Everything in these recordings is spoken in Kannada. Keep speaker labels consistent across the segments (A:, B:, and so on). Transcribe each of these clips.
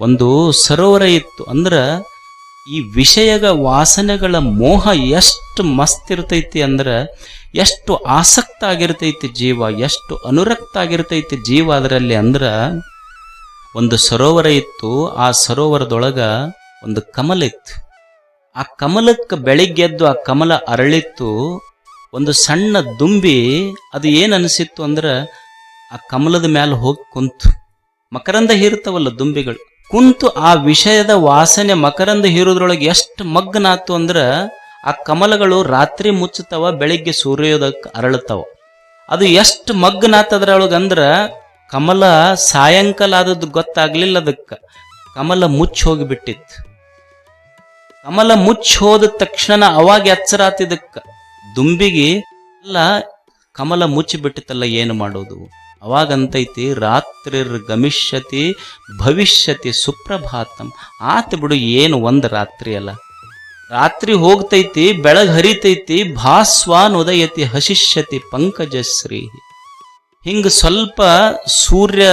A: ಒಂದು ಸರೋವರ ಇತ್ತು. ಅಂದ್ರೆ ಈ ವಿಷಯದ ವಾಸನೆಗಳ ಮೋಹ ಎಷ್ಟು ಮಸ್ತ್ ಇರ್ತೈತಿ ಅಂದ್ರೆ ಎಷ್ಟು ಆಸಕ್ತ ಆಗಿರ್ತೈತಿ ಜೀವ, ಎಷ್ಟು ಅನುರಕ್ತ ಆಗಿರ್ತೈತಿ ಜೀವ ಅದರಲ್ಲಿ ಅಂದ್ರೆ ಒಂದು ಸರೋವರ ಇತ್ತು. ಆ ಸರೋವರದೊಳಗ ಒಂದು ಕಮಲ ಇತ್ತು. ಆ ಕಮಲಕ್ಕೆ ಬೆಳಿಗ್ಗೆದ್ದು ಆ ಕಮಲ ಅರಳಿತ್ತು. ಒಂದು ಸಣ್ಣ ದುಂಬಿ ಅದು ಏನು ಅನಿಸಿತ್ತು ಅಂದ್ರೆ ಆ ಕಮಲದ ಮ್ಯಾಲ ಹೋಗಿ ಕುಂತು. ಮಕರಂದ ಹೀರ್ತಾವಲ್ಲ ದುಂಬಿಗಳು. ಕುಂತು ಆ ವಿಷಯದ ವಾಸನೆ ಮಕರಂದ ಹೀರೋದ್ರೊಳಗೆ ಎಷ್ಟು ಮಗ್ನಾತು ಅಂದ್ರ ಆ ಕಮಲಗಳು ರಾತ್ರಿ ಮುಚ್ಚುತ್ತವ, ಬೆಳಿಗ್ಗೆ ಸೂರ್ಯೋದಕ್ಕೆ ಅರಳುತ್ತವ. ಅದು ಎಷ್ಟು ಮಗ್ನಾತದ್ರೊಳಗಂದ್ರ ಕಮಲ ಸಾಯಂಕಾಲ ಆದದ್ದು ಗೊತ್ತಾಗ್ಲಿಲ್ಲ ಅದಕ್ಕೆ. ಕಮಲ ಮುಚ್ಚಿ ಹೋಗಿಬಿಟ್ಟಿತ್ತು. ಕಮಲ ಮುಚ್ಚಿ ಹೋದ ತಕ್ಷಣ ಅವಾಗ ಎಚ್ಚರ ಆತಿದಕ್ಕ ದುಂಬಿಗೆ ಅಲ್ಲ, ಕಮಲ ಮುಚ್ಚಿಬಿಟ್ಟಿತ್ತಲ್ಲ, ಏನು ಮಾಡೋದು? ಅವಾಗಂತೈತಿ, ರಾತ್ರಿರ್ ಗಮಿಷ್ಯತಿ, ಭವಿಷ್ಯತಿ ಸುಪ್ರಭಾತಂ. ಆತ ಬಿಡು, ಏನು ಒಂದು ರಾತ್ರಿ ಅಲ್ಲ. ರಾತ್ರಿ ಹೋಗ್ತೈತಿ, ಬೆಳಗ್ ಹರಿತೈತಿ ಭಾಸ್ವಾನ್ ಉದಯತಿ ಹಸಿಷ್ಯತಿ ಪಂಕಜಶ್ರೀ. ಹಿಂಗ ಸ್ವಲ್ಪ ಸೂರ್ಯ,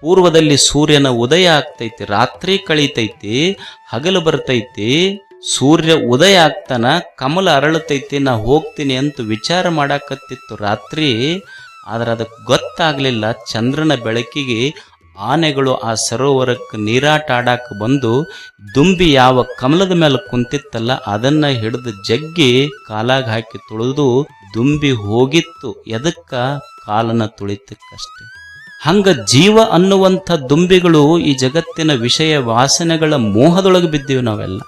A: ಪೂರ್ವದಲ್ಲಿ ಸೂರ್ಯನ ಉದಯ ಆಗ್ತೈತಿ, ರಾತ್ರಿ ಕಳೀತೈತಿ, ಹಗಲು ಬರ್ತೈತಿ, ಸೂರ್ಯ ಉದಯ ಆಗ್ತಾನ, ಕಮಲ ಅರಳತೈತಿ, ನಾ ಹೋಗ್ತೀನಿ ಅಂತ ವಿಚಾರ ಮಾಡಾಕತ್ತಿತ್ತು. ರಾತ್ರಿ ಆದ್ರೆ ಅದಕ್ಕೆ ಗೊತ್ತಾಗ್ಲಿಲ್ಲ. ಚಂದ್ರನ ಬೆಳಕಿಗೆ ಆನೆಗಳು ಆ ಸರೋವರಕ್ಕೆ ನೀರಾಟ ಆಡಾಕ ಬಂದು ದುಂಬಿ ಯಾವ ಕಮಲದ ಮೇಲೆ ಕುಂತಿತ್ತಲ್ಲ, ಅದನ್ನ ಹಿಡಿದು ಜಗ್ಗಿ ಕಾಲಾಗ ಹಾಕಿ ತುಳಿದು ದುಂಬಿ ಹೋಗಿತ್ತು. ಎದಕ್ಕ? ಕಾಲನ ತುಳಿತಕ್ಕಷ್ಟೆ. ಹಂಗ ಜೀವ ಅನ್ನುವಂಥ ದುಂಬಿಗಳು ಈ ಜಗತ್ತಿನ ವಿಷಯ ವಾಸನೆಗಳ ಮೋಹದೊಳಗೆ ಬಿದ್ದೀವಿ ನಾವೆಲ್ಲ.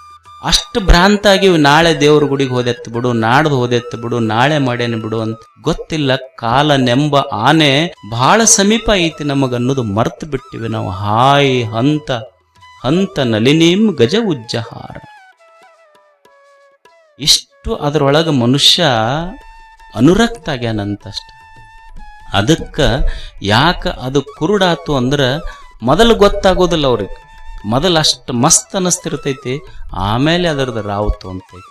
A: ಅಷ್ಟು ಭ್ರಾಂತ ಆಗಿವಿ ನಾಳೆ ದೇವ್ರ ಗುಡಿಗೆ ಹೋದೆತ್ತು ಬಿಡು, ನಾಡ್ದು ಹೋದೆತ್ತು ಬಿಡು, ನಾಳೆ ಮಾಡೇನೆ ಬಿಡು ಅಂತ ಗೊತ್ತಿಲ್ಲ ಕಾಲ ನೆಂಬ ಆನೆ ಬಹಳ ಸಮೀಪ ಐತಿ ನಮಗನ್ನೋದು ಮರ್ತು ಬಿಟ್ಟಿವಿ ನಾವು. ಹಾಯ್ ಹಂತ ಹಂತ ನಲಿನೀಂ ಗಜ ಉಜ್ಜಹಾರ. ಇಷ್ಟು ಅದರೊಳಗೆ ಮನುಷ್ಯ ಅನುರಕ್ತ ಆಗ್ಯಾನಂತಷ್ಟ. ಅದಕ್ಕ ಯಾಕ ಅದು ಕುರುಡಾತು ಅಂದ್ರ ಮೊದಲು ಗೊತ್ತಾಗೋದಿಲ್ಲ ಅವ್ರಿಗೆ. ಮೊದಲು ಅಷ್ಟು ಮಸ್ತ್ ಅನ್ನಿಸ್ತಿರ್ತೈತಿ ಆಮೇಲೆ ಅದರದ್ದು ರಾವತ್ತು ಅಂತೈತಿ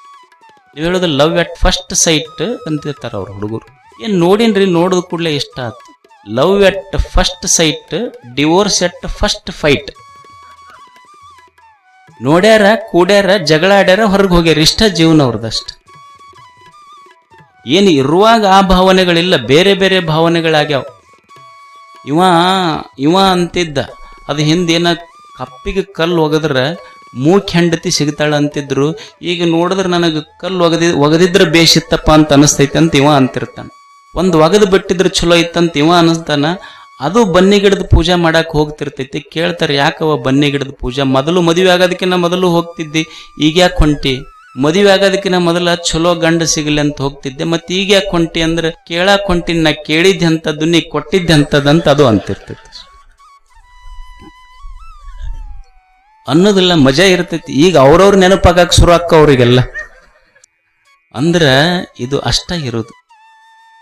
A: ನೀವು ಹೇಳೋದು ಲವ್ ಎಟ್ ಫಸ್ಟ್ ಸೈಟ್ ಅಂತಿರ್ತಾರೆ ಅವ್ರ ಹುಡುಗರು. ಏನು ನೋಡಿನ್ರಿ, ನೋಡಿದ ಕೂಡಲೇ ಇಷ್ಟ ಆಯ್ತು love at first sight divorce at first fight ನೋಡ್ಯಾರ, ಕೂಡ್ಯಾರ, ಜಗಳ ಆಡ್ಯಾರ, ಹೊರಗೆ ಹೋಗ್ಯಾರ, ಇಷ್ಟ ಜೀವನ ಅವ್ರದಷ್ಟ. ಏನು ಇರುವಾಗ ಆ ಭಾವನೆಗಳಿಲ್ಲ, ಬೇರೆ ಬೇರೆ ಭಾವನೆಗಳಾಗ್ಯಾವ. ಇವ ಇವ ಅಂತಿದ್ದ, ಅದು ಹಿಂದೇನ ಕಪ್ಪಿಗೆ ಕಲ್ಲು ಒಗದ್ರೆ ಮೂಕ್ ಹೆಂಡತಿ ಸಿಗ್ತಾಳ ಅಂತಿದ್ರು, ಈಗ ನೋಡಿದ್ರೆ ನನಗೆ ಕಲ್ಲು ಒಗದಿ, ಒಗದಿದ್ರೆ ಬೇಸಿತ್ತಪ್ಪ ಅಂತ ಅನಿಸ್ತೈತೆ ಅಂತ ಇವ ಅಂತಿರ್ತಾನೆ. ಒಂದು ಒಗದು ಬಿಟ್ಟಿದ್ರೆ ಚಲೋ ಇತ್ತಂತ ಇವ ಅನಿಸ್ತಾನ. ಅದು ಬನ್ನಿ ಗಿಡದ ಪೂಜೆ ಮಾಡಕ್ಕೆ ಹೋಗ್ತಿರ್ತೈತಿ. ಕೇಳ್ತಾರೆ, ಯಾಕವ ಬನ್ನಿ ಗಿಡದ ಪೂಜೆ? ಮೊದಲು ಮದುವೆ ಆಗೋದಕ್ಕಿಂತ ಮೊದಲು ಹೋಗ್ತಿದ್ದಿ, ಈಗ ಯಾಕೆ ಹೊಂಟಿ? ಮದುವೆ ಆಗೋದಕ್ಕಿಂತ ಮೊದಲ ಚಲೋ ಗಂಡ ಸಿಗಲಿ ಅಂತ ಹೋಗ್ತಿದ್ದೆ, ಮತ್ತೆ ಈಗ ಯಾಕೆ ಹೊಂಟಿ ಅಂದ್ರೆ ಕೇಳಾಕ್ ಹೊಂಟಿನ ನಾ ಕೇಳಿದ್ದೆ ಅಂತದ್ದು ನೀ ಕೊಟ್ಟಿದ್ದೆ ಅಂತದಂತ ಅದು ಅಂತಿರ್ತೈತಿ. ಅನ್ನೋದಿಲ್ಲ ಮಜಾ ಇರ್ತೈತಿ. ಈಗ ಅವ್ರವ್ರ ನೆನಪಾಗಕ್ ಶುರು ಆಕ್ಕ ಅವ್ರಿಗೆಲ್ಲ. ಅಂದ್ರ ಇದು ಅಷ್ಟ ಇರೋದು.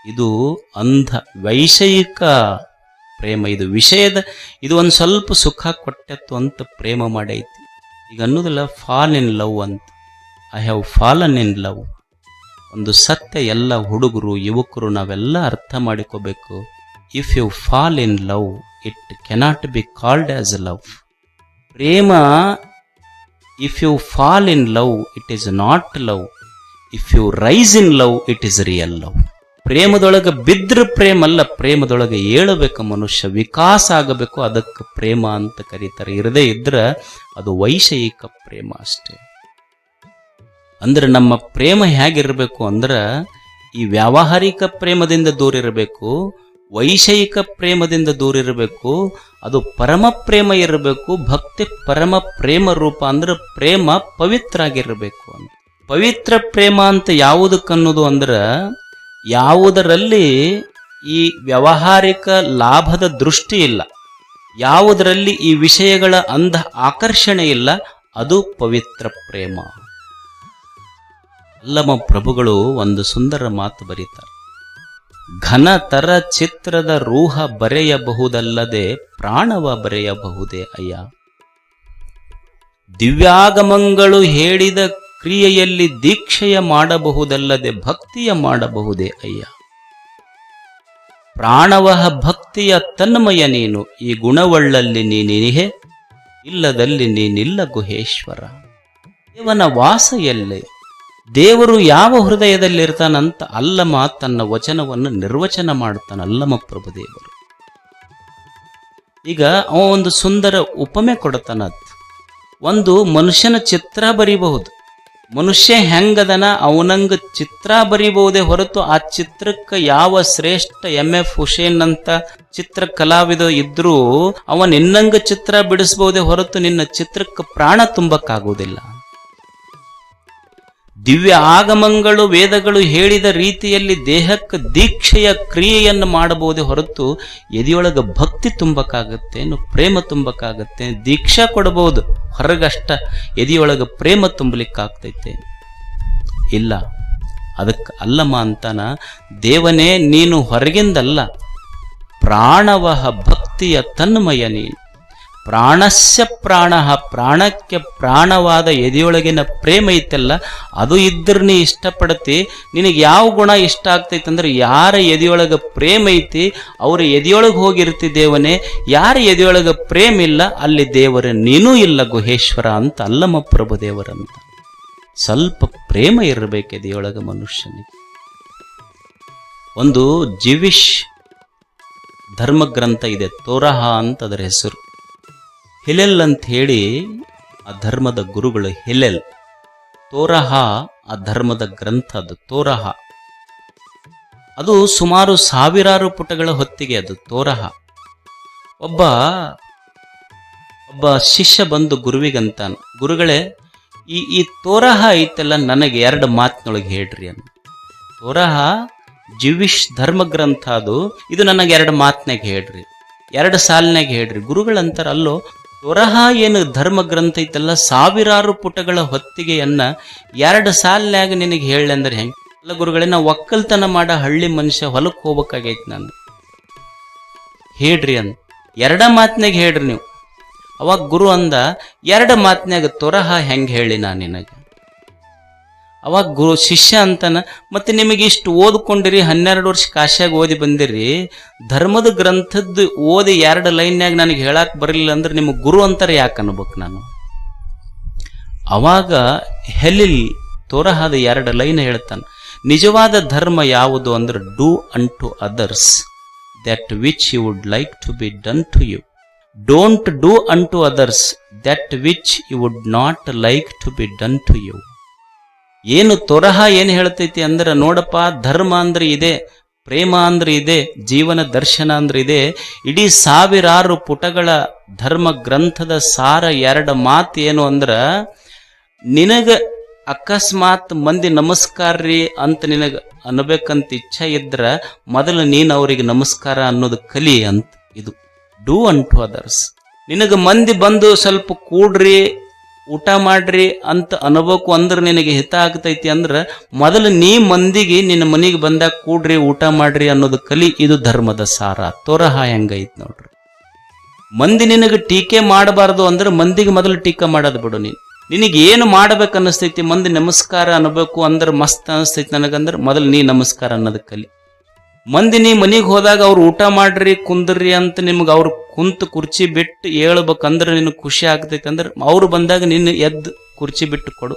A: ಇದು ಅಂಧ, ವೈಷಯಿಕ ಪ್ರೇಮ. ಇದು ವಿಷಯದ, ಇದು ಒಂದು ಸ್ವಲ್ಪ ಸುಖ ಕೊಟ್ಟತ್ತು ಅಂತ ಪ್ರೇಮ ಮಾಡೈತಿ. ಈಗ ಅನ್ನೋದಿಲ್ಲ ಫಾಲ್ ಇನ್ ಲವ್ ಅಂತ. I have fallen in love ಒಂದು ಸತ್ಯ, ಎಲ್ಲ ಹುಡುಗರು, ಯುವಕರು ನಾವೆಲ್ಲ ಅರ್ಥ ಮಾಡಿಕೋಬೇಕು. If you fall in love it cannot be called as love Prema if you fall in love it is not love if you rise in love it is real love ಪ್ರೇಮದೊಳಗೆ ಬಿದ್ರ ಪ್ರೇಮ ಅಲ್ಲ, ಪ್ರೇಮದೊಳಗೆ ಏಳಬೇಕು ಮನುಷ್ಯ, ವಿಕಾಸ ಆಗಬೇಕು, ಅದಕ್ಕೆ ಪ್ರೇಮ ಅಂತ ಕರೀತಾರೆ. ಇರದೇ ಇದ್ರ ಅದು ವೈಷಯಿಕ ಪ್ರೇಮ ಅಷ್ಟೇ. ಅಂದ್ರೆ ನಮ್ಮ ಪ್ರೇಮ ಹೇಗಿರಬೇಕು ಅಂದ್ರೆ ಈ ವ್ಯಾವಹಾರಿಕ ಪ್ರೇಮದಿಂದ ದೂರ ಇರಬೇಕು ವೈಷಯಿಕ ಪ್ರೇಮದಿಂದ ದೂರ ಇರಬೇಕು, ಅದು ಪರಮ ಪ್ರೇಮ ಇರಬೇಕು, ಭಕ್ತಿ ಪರಮ ಪ್ರೇಮ ರೂಪ ಅಂದ್ರೆ ಪ್ರೇಮ ಪವಿತ್ರ ಆಗಿರಬೇಕು ಅಂತ. ಪವಿತ್ರ ಪ್ರೇಮ ಅಂತ ಯಾವುದಕ್ಕನ್ನೋದು ಅಂದ್ರೆ ಯಾವುದರಲ್ಲಿ ಈ ವ್ಯಾವಹಾರಿಕ ಲಾಭದ ದೃಷ್ಟಿ ಇಲ್ಲ, ಯಾವುದರಲ್ಲಿ ಈ ವಿಷಯಗಳ ಅಂಧ ಆಕರ್ಷಣೆ ಇಲ್ಲ, ಅದು ಪವಿತ್ರ ಪ್ರೇಮ. ಅಲ್ಲಮ ಪ್ರಭುಗಳು ಒಂದು ಸುಂದರ ಮಾತು ಬರೀತಾರೆ. ಘನತರ ಚಿತ್ರದ ರೂಹ ಬರೆಯಬಹುದಲ್ಲದೆ ಪ್ರಾಣವ ಬರೆಯಬಹುದೇ ಅಯ್ಯ? ದಿವ್ಯಾಗಮಂಗಳು ಹೇಳಿದ ಕ್ರಿಯೆಯಲ್ಲಿ ದೀಕ್ಷೆಯ ಮಾಡಬಹುದಲ್ಲದೆ ಭಕ್ತಿಯ ಮಾಡಬಹುದೇ ಅಯ್ಯ? ಪ್ರಾಣವಹ ಭಕ್ತಿಯ ತನ್ಮಯ ನೀನು, ಈ ಗುಣವಳ್ಳಲ್ಲಿ ನೀನಿನಿಹೆ, ಇಲ್ಲದಲ್ಲಿ ನೀನಿಲ್ಲ ಗುಹೇಶ್ವರ. ದೇವನ ವಾಸ ಎಲ್ಲೆ ದೇವರು ಯಾವ ಹೃದಯದಲ್ಲಿರ್ತಾನಂತ ಅಲ್ಲಮ ತನ್ನ ವಚನವನ್ನು ನಿರ್ವಚನ ಮಾಡ್ತಾನ ಅಲ್ಲಮ ಪ್ರಭುದೇವರು ಈಗ ಅವ ಒಂದು ಸುಂದರ ಉಪಮೆ ಕೊಡತಾನ. ಒಂದು ಮನುಷ್ಯನ ಚಿತ್ರ ಬರಿಬಹುದು. ಮನುಷ್ಯ ಹೆಂಗದನ ಅವನಂಗ ಚಿತ್ರ ಬರೀಬಹುದೇ ಹೊರತು ಆ ಚಿತ್ರಕ್ಕೆ ಯಾವ ಶ್ರೇಷ್ಠ ಎಂ ಎಫ್ ಹುಸೇನ್ ಅಂತ ಚಿತ್ರ ಕಲಾವಿದ ಇದ್ರೂ ಅವ ನಿನ್ನಂಗ ಚಿತ್ರ ಬಿಡಿಸಬಹುದೇ ಹೊರತು ನಿನ್ನ ಚಿತ್ರಕ್ಕೆ ಪ್ರಾಣ ತುಂಬಕ್ಕಾಗುವುದಿಲ್ಲ. ದಿವ್ಯ ಆಗಮಗಳು ವೇದಗಳು ಹೇಳಿದ ರೀತಿಯಲ್ಲಿ ದೇಹಕ್ಕೆ ದೀಕ್ಷೆಯ ಕ್ರಿಯೆಯನ್ನು ಮಾಡಬಹುದೇ ಹೊರತು ಎದೆಯೊಳಗೆ ಭಕ್ತಿ ತುಂಬಕ್ಕಾಗತ್ತೆ ಪ್ರೇಮ ತುಂಬಕ್ಕಾಗತ್ತೆ, ದೀಕ್ಷಾ ಕೊಡಬಹುದು ಹೊರಗಷ್ಟ ಎದೆಯೊಳಗೆ ಪ್ರೇಮ ತುಂಬಲಿಕ್ಕಾಗ್ತೈತೆ. ಇಲ್ಲ, ಅದಕ್ಕೆ ಅಲ್ಲಮ್ಮ ಅಂತಾನ, ದೇವನೇ ನೀನು ಹೊರಗಿಂದಲ್ಲ, ಪ್ರಾಣವಹ ಭಕ್ತಿಯ ತನ್ಮಯ ನೀನು. ಪ್ರಾಣಸ್ಯ ಪ್ರಾಣ, ಪ್ರಾಣಕ್ಕೆ ಪ್ರಾಣವಾದ ಎದೆಯೊಳಗಿನ ಪ್ರೇಮ ಐತಲ್ಲ, ಅದು ಇದ್ರೆ ನೀ ಇಷ್ಟಪಡತಿ, ನಿನಗೆ ಯಾವ ಗುಣ ಇಷ್ಟ ಆಗ್ತೈತೆ ಅಂದ್ರೆ ಯಾರ ಎದೆಯೊಳಗೆ ಪ್ರೇಮ ಐತಿ, ಅವ್ರ ಎದೆಯೊಳಗೆ ಹೋಗಿರ್ತಿ ದೇವನೇ, ಯಾರ ಎದೆಯೊಳಗೆ ಪ್ರೇಮ ಇಲ್ಲ, ಅಲ್ಲಿ ದೇವರ ನೀನೂ ಇಲ್ಲ ಗುಹೇಶ್ವರ ಅಂತ ಅಲ್ಲಮ್ಮ ಪ್ರಭು ದೇವರಂತ. ಸ್ವಲ್ಪ ಪ್ರೇಮ ಇರಬೇಕು ಎದೆಯೊಳಗೆ ಮನುಷ್ಯನಿಗೆ. ಒಂದು ಜಿವಿಶ್ ಧರ್ಮಗ್ರಂಥ ಇದೆ, ತೋರಹ ಅಂತ ಅದರ ಹೆಸರು. ಹಿಲೆಲ್ ಅಂತ ಹೇಳಿ ಆ ಧರ್ಮದ ಗುರುಗಳು ಹಿಲೆಲ್. ತೋರಹ ಆ ಧರ್ಮದ ಗ್ರಂಥ ಅದು, ತೋರಹ. ಅದು ಸುಮಾರು ಸಾವಿರಾರು ಪುಟಗಳ ಹೊತ್ತಿಗೆ ಅದು ತೋರಹ. ಒಬ್ಬ ಒಬ್ಬ ಶಿಷ್ಯ ಬಂದು ಗುರುವಿಗಂತಾನ, ಗುರುಗಳೇ, ಈ ಈ ತೋರಹ ಐತೆಲ್ಲ ನನಗೆ ಎರಡು ಮಾತಿನೊಳಗೆ ಹೇಳ್ರಿ ಅಂತ ತೋರಹ ಧರ್ಮ ಗ್ರಂಥ ಅದು, ಇದು ನನಗೆ ಎರಡು ಮಾತಿನಾಗ ಹೇಳ್ರಿ. ಎರಡು ಸಾಲಿನಾಗ ಹೇಳ್ರಿ. ಗುರುಗಳಂತಾರ ಅಲ್ಲೋ ತೊರಹ ಏನು ಧರ್ಮ ಗ್ರಂಥ ಐತಲ್ಲ, ಸಾವಿರಾರು ಪುಟಗಳ ಹೊತ್ತಿಗೆಯನ್ನ ಎರಡು ಸಾಲಿನಾಗ ನಿನಗೆ ಹೇಳಿ ಅಂದ್ರೆ ಹೆಂಗೆ? ಎಲ್ಲ ಗುರುಗಳೇ ನಾ ಒಕ್ಕಲ್ತನ ಮಾಡ ಹಳ್ಳಿ ಮನುಷ್ಯ ಹೊಲಕ್ಕೆ ಹೋಗ್ಬೇಕಾಗೈತಿ ನಾನು ಹೇಳ್ರಿ ಅಂದ. ಎರಡ ಮಾತಿನಾಗ ಹೇಳ್ರಿ ನೀವು. ಅವಾಗ ಗುರು ಅಂದ, ಎರಡು ಮಾತಿನಾಗ ತೊರಹ ಹೆಂಗೆ ಹೇಳಿ ನಾನು ನಿನಗೆ? ಅವಾಗ ಗುರು ಶಿಷ್ಯ ಅಂತಾನ, ಮತ್ತೆ ನಿಮಗೆ ಇಷ್ಟು ಓದ್ಕೊಂಡಿರಿ, ಹನ್ನೆರಡು ವರ್ಷ ಕಾಶಿಯಾಗಿ ಓದಿ ಬಂದಿರಿ. ಧರ್ಮದ ಗ್ರಂಥದ್ದು ಓದಿ ಎರಡು ಲೈನ್ಯಾಗ ನನಗೆ ಹೇಳಕ್ ಬರಲಿಲ್ಲ ಅಂದ್ರೆ ನಿಮಗೆ ಗುರು ಅಂತಾರೆ ಯಾಕೆ ಅನ್ಬೇಕು ನಾನು? ಅವಾಗ ಹೆಲಿಲ್ ತೋರಹಾದ ಎರಡು ಲೈನ್ ಹೇಳ್ತಾನೆ, ನಿಜವಾದ ಧರ್ಮ ಯಾವುದು ಅಂದ್ರೆ do unto others, that which you would like to be done to you. Don't do unto others, that which you would not like to be done to you. ಏನು ತೊರಹ ಏನು ಹೇಳ್ತೈತಿ ಅಂದ್ರೆ ನೋಡಪ್ಪ, ಧರ್ಮ ಅಂದ್ರೆ ಇದೆ, ಪ್ರೇಮ ಅಂದ್ರೆ ಇದೆ, ಜೀವನ ದರ್ಶನ ಅಂದ್ರೆ ಇದೆ. ಇಡೀ ಸಾವಿರಾರು ಪುಟಗಳ ಧರ್ಮ ಗ್ರಂಥದ ಸಾರ ಎರಡು ಮಾತು ಏನು ಅಂದ್ರ, ನಿನಗ ಅಕಸ್ಮಾತ್ ಮಂದಿ ನಮಸ್ಕಾರ ರೀ ಅಂತ ನಿನಗ ಅನ್ನಬೇಕಂತ ಇಚ್ಛೆ ಇದ್ರ ಮೊದಲು ನೀನು ಅವರಿಗೆ ನಮಸ್ಕಾರ ಅನ್ನೋದು ಕಲಿ ಅಂತ ಇದು. ಡೂ ಟು ಅದರ್ಸ್ ನಿನಗ ಮಂದಿ ಬಂದು ಸ್ವಲ್ಪ ಕೂಡ್ರಿ ಊಟ ಮಾಡ್ರಿ ಅಂತ ಅನ್ಬೇಕು ಅಂದ್ರೆ ನಿನಗೆ ಹಿತ ಆಗ್ತೈತಿ ಅಂದ್ರ ಮೊದಲು ನೀ ಮಂದಿಗೆ ನಿನ್ನ ಮನೆಗೆ ಬಂದಾಗ ಕೂಡ್ರಿ ಊಟ ಮಾಡ್ರಿ ಅನ್ನೋದು ಕಲಿ, ಇದು ಧರ್ಮದ ಸಾರ. ತೋರಹ ಹೆಂಗೈತ್ ನೋಡ್ರಿ. ಮಂದಿ ನಿನಗೆ ಟೀಕೆ ಮಾಡಬಾರ್ದು ಅಂದ್ರೆ ಮಂದಿಗೆ ಮೊದಲು ಟೀಕೆ ಮಾಡೋದು ಬಿಡು ನೀನು. ನಿನಗೆ ಏನು ಮಾಡ್ಬೇಕು ಅನ್ನಿಸ್ತೈತಿ ಮಂದಿ ನಮಸ್ಕಾರ ಅನ್ಬೇಕು ಅಂದ್ರೆ ಮಸ್ತ್ ಅನಿಸ್ತೈತಿ ನನಗಂದ್ರೆ ಮೊದಲು ನೀ ನಮಸ್ಕಾರ ಅನ್ನೋದು ಕಲಿ. ಮಂದಿ ನೀ ಮನೆಗೆ ಹೋದಾಗ ಅವ್ರು ಊಟ ಮಾಡ್ರಿ, ಕುಂದ್ರಿ ಅಂತ ನಿಮ್ಗೆ ಅವ್ರು ಕುಂತು ಕುರ್ಚಿ ಬಿಟ್ಟು ಹೇಳ್ಬೇಕಂದ್ರೆ ನಿನ್ನ ಖುಷಿ ಆಗ್ತೈತೆ ಅಂದ್ರೆ ಅವ್ರು ಬಂದಾಗ ನಿನ್ನ ಎದ್ದು ಕುರ್ಚಿ ಬಿಟ್ಟು ಕೊಡು.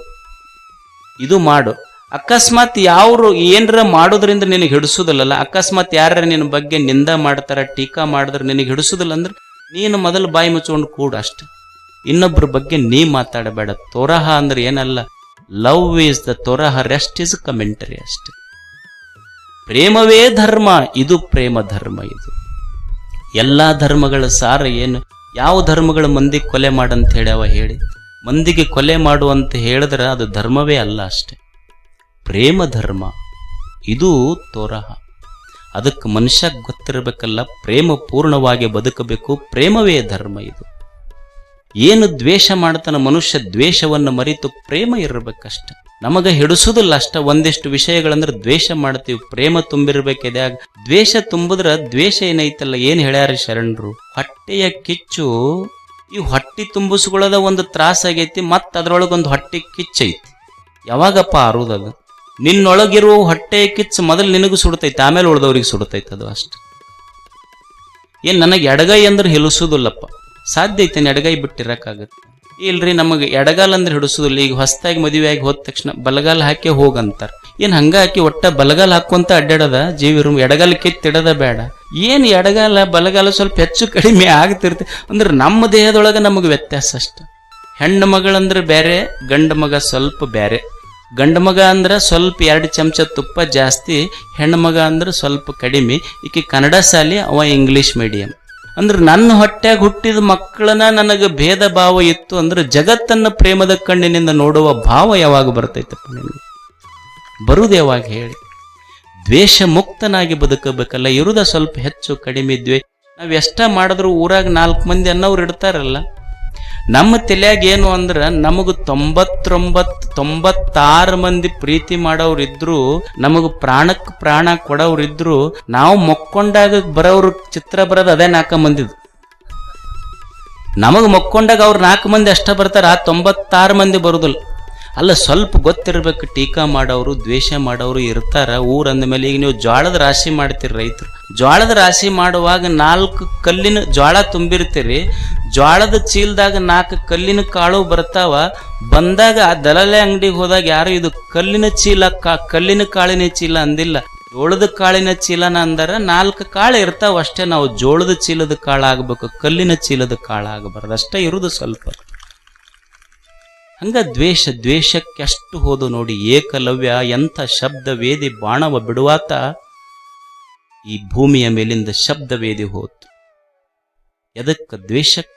A: ಇದು ಮಾಡು. ಅಕಸ್ಮಾತ್ ಯಾರು ಏನರ ಮಾಡೋದ್ರಿಂದ ನಿನಗೆ ಹಿಡಿಸೋದಿಲ್ಲಲ್ಲ, ಅಕಸ್ಮಾತ್ ಯಾರ ನಿನ್ನ ಬಗ್ಗೆ ನಿಂದ ಮಾಡ್ತಾರ, ಟೀಕಾ ಮಾಡಿದ್ರೆ ನಿನಗೆ ಹಿಡಿಸೋದಿಲ್ಲ ಅಂದ್ರೆ ನೀನು ಮೊದಲು ಬಾಯಿ ಮುಚ್ಕೊಂಡು ಕೂಡು ಅಷ್ಟೆ. ಇನ್ನೊಬ್ಬರ ಬಗ್ಗೆ ನೀ ಮಾತಾಡಬೇಡ. ತೊರಹ ಅಂದ್ರೆ ಏನಲ್ಲ, love is the Torah, rest is commentary ಅಷ್ಟೆ. ಪ್ರೇಮವೇ ಧರ್ಮ, ಇದು ಪ್ರೇಮ ಧರ್ಮ ಇದು. ಎಲ್ಲಾ ಧರ್ಮಗಳ ಸಾರ ಏನು? ಯಾವ ಧರ್ಮಗಳ ಮಂದಿ ಕೊಲೆ ಮಾಡಂತ ಅವ ಹೇಳಿ? ಮಂದಿಗೆ ಕೊಲೆ ಮಾಡು ಅಂತ ಹೇಳಿದ್ರೆ ಅದು ಧರ್ಮವೇ ಅಲ್ಲ ಅಷ್ಟೆ. ಪ್ರೇಮ ಧರ್ಮ, ಇದು ತೋರಹ. ಅದಕ್ಕೆ ಮನುಷ್ಯ ಗೊತ್ತಿರಬೇಕಲ್ಲ, ಪ್ರೇಮ ಪೂರ್ಣವಾಗಿ ಬದುಕಬೇಕು, ಪ್ರೇಮವೇ ಧರ್ಮ ಇದು. ಏನು ದ್ವೇಷ ಮಾಡ್ತಾನ ಮನುಷ್ಯ ದ್ವೇಷವನ್ನು ಮರಿತು ಪ್ರೇಮ ಇರಬೇಕಷ್ಟ. ನಮಗ ಹಿಡಿಸುದಿಲ್ಲ ಅಷ್ಟ, ಒಂದಿಷ್ಟು ವಿಷಯಗಳಂದ್ರೆ ದ್ವೇಷ ಮಾಡ್ತೀವಿ, ಪ್ರೇಮ ತುಂಬಿರ್ಬೇಕಿದ್ಯಾಗ ದ್ವೇಷ ತುಂಬಿದ್ರ ದ್ವೇಷ ಏನೈತಲ್ಲ, ಏನ್ ಹೇಳ್ಯಾರ ಶರಣರು? ಹೊಟ್ಟೆಯ ಕಿಚ್ಚು, ಈ ಹೊಟ್ಟೆ ತುಂಬಿಸ್ಕೊಳ್ಳೋದ ಒಂದು ತ್ರಾಸ ಆಗೈತಿ ಮತ್ ಅದ್ರೊಳಗೊಂದು ಹೊಟ್ಟೆ ಕಿಚ್ಚೈತಿ. ಯಾವಾಗಪ್ಪ ಅರುದದು ನಿನ್ನೊಳಗಿರುವ ಹೊಟ್ಟೆ ಕಿಚ್ಚು ಮೊದಲು ನಿನಗೂ ಸುಡ್ತೈತಿ, ಆಮೇಲೆ ಉಳ್ದವ್ರಿಗೆ ಸುಡ್ತೈತೆ ಅದು ಅಷ್ಟು. ಏನ್ ನನಗೆ ಎಡಗೈ ಅಂದ್ರೆ ಹಿಲಿಸುದಿಲ್ಲಪ್ಪ ಸಾಧ್ಯ ಐತೆ ಎಡಗೈ ಬಿಟ್ಟಿರಕ್ಕಾಗತ್ತೆ ಇಲ್ರಿ ನಮಗೆ ಎಡಗಾಲ ಅಂದ್ರೆ ಹಿಡಿಸೋದಿಲ್ಲ. ಈಗ ಹೊಸದಾಗಿ ಮದುವೆ ಆಗಿ ಹೋದ ತಕ್ಷಣ ಬಲಗಾಲ ಹಾಕಿ ಹೋಗಂತಾರ. ಏನ್ ಹಂಗ ಹಾಕಿ ಒಟ್ಟ ಬಲಗಾಲ ಹಾಕೊಂತ ಅಡ್ಡಾಡದ ಜೀವಿರು ಎಡಗಾಲ ಕಿತ್ತಿಡದ ಬೇಡ. ಏನ್ ಎಡಗಾಲ, ಬಲಗಾಲ ಸ್ವಲ್ಪ ಹೆಚ್ಚು ಕಡಿಮೆ ಆಗ್ತಿರ್ತಿ. ಅಂದ್ರೆ ನಮ್ಮ ದೇಹದೊಳಗೆ ನಮಗೆ ವ್ಯತ್ಯಾಸ ಅಷ್ಟ. ಹೆಣ್ಣು ಮಗಳಂದ್ರೆ ಬೇರೆ ಗಂಡು ಮಗ ಸ್ವಲ್ಪ ಬೇರೆ ಗಂಡು ಮಗ ಅಂದ್ರೆ ಸ್ವಲ್ಪ ಎರಡು ಚಮಚ ತುಪ್ಪ ಜಾಸ್ತಿ, ಹೆಣ್ಣು ಮಗ ಅಂದ್ರೆ ಸ್ವಲ್ಪ ಕಡಿಮೆ. ಈಕೆ ಕನ್ನಡ ಶಾಲೆ, ಅವ ಇಂಗ್ಲಿಷ್ ಮೀಡಿಯಂ ಅಂದ್ರೆ ನನ್ನ ಹೊಟ್ಟೆಗೆ ಹುಟ್ಟಿದ ಮಕ್ಕಳನ್ನ ನನಗೆ ಭೇದ ಭಾವ ಇತ್ತು ಅಂದ್ರೆ ಜಗತ್ತನ್ನ ಪ್ರೇಮದ ಕಣ್ಣಿನಿಂದ ನೋಡುವ ಭಾವ ಯಾವಾಗ ಬರ್ತೈತಪ್ಪ ನಿನಗೆ? ಬರುದು ಯಾವಾಗ ಹೇಳಿ? ದ್ವೇಷ ಮುಕ್ತನಾಗಿ ಬದುಕಬೇಕಲ್ಲ, ಇರುದ ಸ್ವಲ್ಪ ಹೆಚ್ಚು ಕಡಿಮೆ ಇದ್ವಿ ನಾವು ಎಷ್ಟ ಮಾಡಿದ್ರು ಊರಾಗ ನಾಲ್ಕು ಮಂದಿ ಅನ್ನೋರು ಇಡ್ತಾರಲ್ಲ. ನಮ್ಮ ತಲೆಯಾಗ ಏನು ಅಂದ್ರ ನಮಗ ತೊಂಬತ್ತೊಂಬತ್, ತೊಂಬತ್ತಾರು ಮಂದಿ ಪ್ರೀತಿ ಮಾಡೋರಿದ್ರು ನಮಗ ಪ್ರಾಣಕ್ ಪ್ರಾಣ ಕೊಡೋರಿದ್ರು ನಾವು ಮೊಕ್ಕೊಂಡಾಗ ಬರೋರು ಚಿತ್ರ ಬರೋದು ಅದೇ ನಾಲ್ಕು ಮಂದಿದು. ನಮಗ್ ಮಕ್ಕೊಂಡಾಗ ಅವ್ರು ನಾಲ್ಕು ಮಂದಿ ಅಷ್ಟ ಬರ್ತಾರ ತೊಂಬತ್ತಾರು ಮಂದಿ ಬರುದಿಲ್ಲ. ಅಲ್ಲ, ಸ್ವಲ್ಪ ಗೊತ್ತಿರ್ಬೇಕು, ಟೀಕಾ ಮಾಡೋರು, ದ್ವೇಷ ಮಾಡೋರು ಇರ್ತಾರ, ಊರ್ ಅಂದ್ಮೇಲೆ ಈಗ ನೀವು ಜ್ವಾಳದ ರಾಶಿ ಮಾಡ್ತೀರಿ ರೈತರು. ಜ್ವಾಳದ ರಾಶಿ ಮಾಡುವಾಗ ನಾಲ್ಕು ಕಲ್ಲಿನ ಜ್ವಾಳ ತುಂಬಿರ್ತೀರಿ. ಜ್ವಾಳದ ಚೀಲದಾಗ ನಾಲ್ಕು ಕಲ್ಲಿನ ಕಾಳು ಬರ್ತಾವ. ಬಂದಾಗ ಆ ದಲಲೆ ಅಂಗಡಿಗೆ ಹೋದಾಗ ಯಾರು ಇದು ಕಲ್ಲಿನ ಚೀಲ ಕಲ್ಲಿನ ಕಾಳಿನ ಚೀಲ ಅಂದಿಲ್ಲ. ಜೋಳದ ಕಾಳಿನ ಚೀಲನ ಅಂದರ ನಾಲ್ಕು ಕಾಳು ಇರ್ತಾವ ಅಷ್ಟೇ. ನಾವು ಜೋಳದ ಚೀಲದ ಕಾಳು ಆಗ್ಬೇಕು ಕಲ್ಲಿನ ಚೀಲದ ಕಾಳು ಆಗಬಾರ್ದು ಅಷ್ಟೇ ಇರುದು ಸ್ವಲ್ಪ. ಹಂಗ ದ್ವೇಷ ದ್ವೇಷಕ್ಕೆ ಅಷ್ಟು ಹೋದು ನೋಡಿ ಏಕಲವ್ಯ ಎಂಥ ಶಬ್ದ ವೇದಿ ಬಾಣವ ಬಿಡುವಾತ? ಈ ಭೂಮಿಯ ಮೇಲಿಂದ ಶಬ್ದ ವೇದಿ ಹೋತು. ಎದಕ್ಕ ದ್ವೇಷಕ್ಕೆ